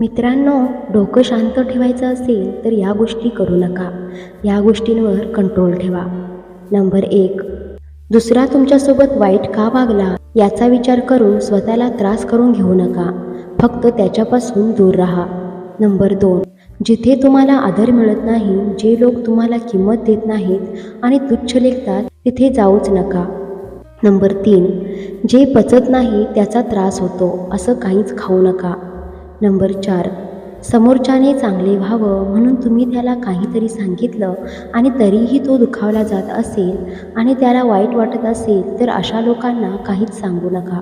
मित्रांनो डोकं शांत ठेवायचं असेल तर या गोष्टी करू नका. या गोष्टींवर कंट्रोल ठेवा. नंबर एक दुसरा तुमच्यासोबत वाईट का वागला याचा विचार करून स्वतःला त्रास करून घेऊ नका. फक्त त्याच्यापासून दूर राहा. नंबर दोन जिथे तुम्हाला आदर मिळत नाही जे लोक तुम्हाला किंमत देत नाहीत आणि तुच्छ लेखतात तिथे जाऊच नका. नंबर तीन जे पचत नाही त्याचा त्रास होतो असं काहीच खाऊ नका. नंबर चार. समोरच्याने चांगले व्हावं म्हणून तुम्ही त्याला काहीतरी सांगितलं आणि तरीही तो दुखावला जात असेल आणि त्याला वाईट वाटत असेल तर अशा लोकांना काहीच सांगू नका.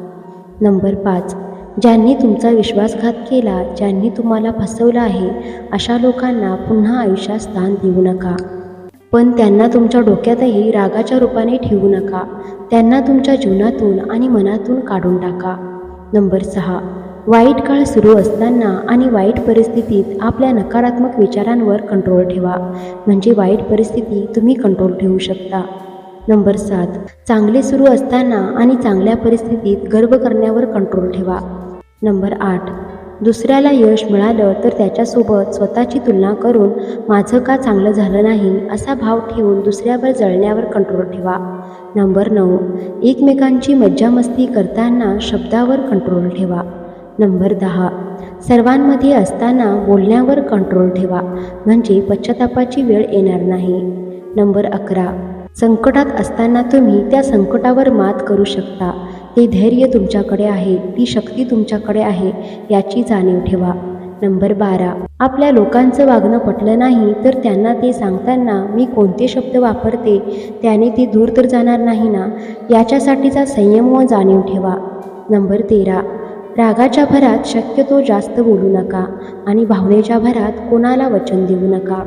नंबर पाच. ज्यांनी तुमचा विश्वासघात केला ज्यांनी तुम्हाला फसवलं आहे अशा लोकांना पुन्हा आयुष्यात स्थान देऊ नका. पण त्यांना तुमच्या डोक्यातही रागाच्या रूपाने ठेवू नका. त्यांना तुमच्या जीवनातून आणि मनातून काढून टाका. नंबर सहा. वाईट काळ सुरू असताना आणि वाईट परिस्थितीत आपल्या नकारात्मक विचारांवर कंट्रोल ठेवा. म्हणजे वाईट परिस्थिती तुम्ही कंट्रोल ठेवू शकता. नंबर सात. चांगले सुरू असताना आणि चांगल्या परिस्थितीत गर्व करण्यावर कंट्रोल ठेवा. नंबर आठ. दुसऱ्याला यश मिळालं तर त्याच्यासोबत स्वतःची तुलना करून माझं का चांगलं झालं नाही असा भाव ठेवून दुसऱ्यावर जळण्यावर कंट्रोल ठेवा. नंबर नऊ. एकमेकांची मज्जामस्ती करताना शब्दावर कंट्रोल ठेवा. नंबर दहा. सर्वांमध्ये असताना बोलण्यावर कंट्रोल ठेवा म्हणजे पश्चातापाची वेळ येणार नाही. नंबर अकरा. संकटात असताना तुम्ही त्या संकटावर मात करू शकता. ते धैर्य तुमच्याकडे आहे ती शक्ती तुमच्याकडे आहे याची जाणीव ठेवा. नंबर बारा. आपल्या लोकांचं वागणं पटलं नाही तर त्यांना ते सांगताना मी कोणते शब्द वापरते त्याने ते दूर तर जाणार नाही ना? याच्यासाठीचा संयम व जाणीव ठेवा. नंबर तेरा. रागाच्या भरात शक्यतो जास्त बोलू नका आणि भावनेच्या भरात कोणाला वचन देऊ नका.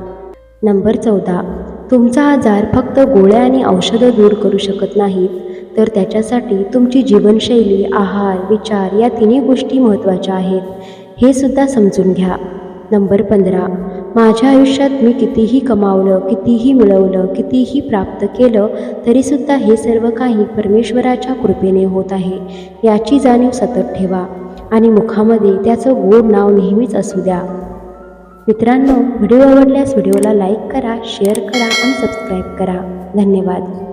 नंबर चौदा. तुमचा आजार फक्त गोळ्या आणि औषधं दूर करू शकत नाहीत तर त्याच्यासाठी तुमची जीवनशैली आहार विचार या तिन्ही गोष्टी महत्त्वाच्या आहेत. हे सुद्धा समजून घ्या. नंबर पंधरा. माझ्या आयुष्यात मी कितीही कमावलं कितीही मिळवलं कितीही प्राप्त केलं तरीसुद्धा हे सर्व काही परमेश्वराच्या कृपेने होत आहे. याची जाणीव सतत ठेवा आणि मुखामध्ये त्याचं गोड नाव नेहमीच असू द्या. मित्रांनो व्हिडिओ आवडल्यास व्हिडिओला लाईक करा शेअर करा आणि सबस्क्राईब करा. धन्यवाद.